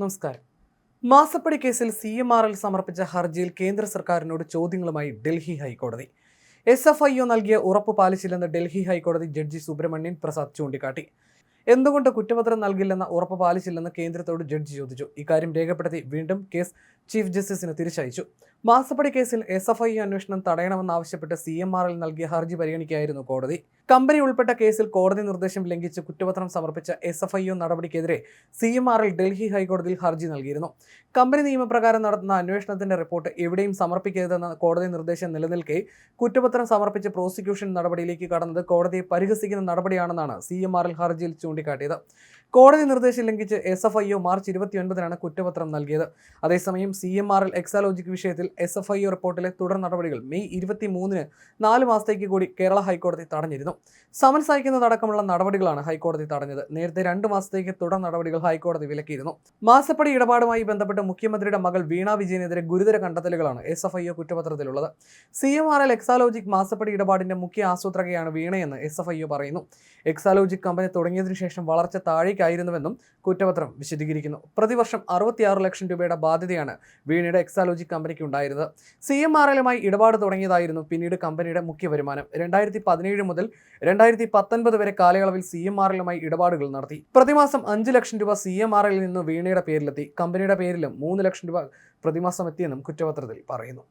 നമസ്കാരം. മാസപ്പടി കേസിൽ സി എം ആർ എൽ സമർപ്പിച്ച ഹർജിയിൽ കേന്ദ്ര സർക്കാരിനോട് ചോദ്യങ്ങളുമായി ഡൽഹി ഹൈക്കോടതി. എസ് എഫ് ഐ ഒ നൽകിയ ഉറപ്പ് പാലിച്ചില്ലെന്ന് ഡൽഹി ഹൈക്കോടതി ജഡ്ജി സുബ്രഹ്മണ്യൻ പ്രസാദ് ചൂണ്ടിക്കാട്ടി. എന്തുകൊണ്ട് കുറ്റപത്രം നൽകില്ലെന്ന ഉറപ്പ് പാലിച്ചില്ലെന്ന് കേന്ദ്രത്തോട് ജഡ്ജി ചോദിച്ചു. ഇക്കാര്യം രേഖപ്പെടുത്തി വീണ്ടും കേസ് ചീഫ് ജസ്റ്റിസിന് തിരിച്ചയച്ചു. മാസപ്പടി കേസിൽ എസ് എഫ് ഐ അന്വേഷണം തടയണമെന്നാവശ്യപ്പെട്ട് സി എം ആറിൽ നൽകിയ ഹർജി പരിഗണിക്കുകയായിരുന്നു കോടതി. കമ്പനി ഉൾപ്പെട്ട കേസിൽ കോടതി നിർദ്ദേശം ലംഘിച്ച് കുറ്റപത്രം സമർപ്പിച്ച എസ് എഫ് ഐ ഒ നടപടിക്കെതിരെ സി എം ആറിൽ ഡൽഹി ഹൈക്കോടതിയിൽ ഹർജി നൽകിയിരുന്നു. കമ്പനി നിയമപ്രകാരം നടത്തുന്ന അന്വേഷണത്തിന്റെ റിപ്പോർട്ട് എവിടെയും സമർപ്പിക്കരുതെന്ന കോടതി നിർദ്ദേശം നിലനിൽക്കെ കുറ്റപത്രം സമർപ്പിച്ച് പ്രോസിക്യൂഷൻ നടപടിയിലേക്ക് കടന്നത് കോടതിയെ പരിഹസിക്കുന്ന നടപടിയാണെന്നാണ് സി എം ആറിൽ ഹർജിയിൽ ചൂണ്ടിക്കാട്ടിയത്. കോടതി നിർദ്ദേശം ലംഘിച്ച് S F I O March ഇരുപത്തിയൊൻപതിനാണ് കുറ്റപത്രം നൽകിയത്. അതേസമയം C M R L Exalogic വിഷയത്തിൽ എസ് എഫ് ഐ റിപ്പോർട്ടിലെ തുടർ നടപടികൾ മെയ് ഇരുപത്തി മൂന്നിന് നാല് മാസത്തേക്ക് കൂടി കേരള ഹൈക്കോടതി തടഞ്ഞിരുന്നു. സമൻസ് അയക്കുന്നതടക്കമുള്ള നടപടികളാണ് ഹൈക്കോടതി തടഞ്ഞത്. നേരത്തെ രണ്ട് മാസത്തേക്ക് തുടർ നടപടികൾ ഹൈക്കോടതി വിലക്കിയിരുന്നു. മാസപ്പടി ഇടപാടുമായി ബന്ധപ്പെട്ട് മുഖ്യമന്ത്രിയുടെ മകൾ വീണ വിജയനെതിരെ ഗുരുതര കണ്ടെത്തലുകളാണ് S F I O കുറ്റപത്രത്തിലുള്ളത്. C M R L Exalogic മാസപ്പടി ഇടപാടിന്റെ മുഖ്യ ആസൂത്രകയാണ് വീണയെന്ന് എസ് എഫ് ഐ ഒ പറയുന്നു. എക്സാലോജിക് കമ്പനി തുടങ്ങിയതിനു ശേഷം വളർച്ച താഴേക്കായിരുന്നുവെന്നും കുറ്റപത്രം വിശദീകരിക്കുന്നു. പ്രതിവർഷം അറുപത്തിയാറ് ലക്ഷം രൂപയുടെ ബാധ്യതയാണ് വീണയുടെ എക്സാലോജി കമ്പനിക്ക് ഉണ്ടായിരുന്നത്. സി എം ആർ എല്ലുമായി ഇടപാട് തുടങ്ങിയതായിരുന്നു പിന്നീട് കമ്പനിയുടെ മുഖ്യ വരുമാനം. രണ്ടായിരത്തി പതിനേഴ് മുതൽ രണ്ടായിരത്തി പത്തൊൻപത് വരെ കാലയളവിൽ സി എം ആർ എല്ലുമായി ഇടപാടുകൾ നടത്തി. പ്രതിമാസം അഞ്ച് ലക്ഷം രൂപ സി എം ആർ എല്ലിൽ നിന്ന് വീണയുടെ പേരിലെത്തി. കമ്പനിയുടെ പേരിലും മൂന്ന് ലക്ഷം രൂപ പ്രതിമാസം എത്തിയെന്നും കുറ്റപത്രത്തിൽ പറയുന്നു.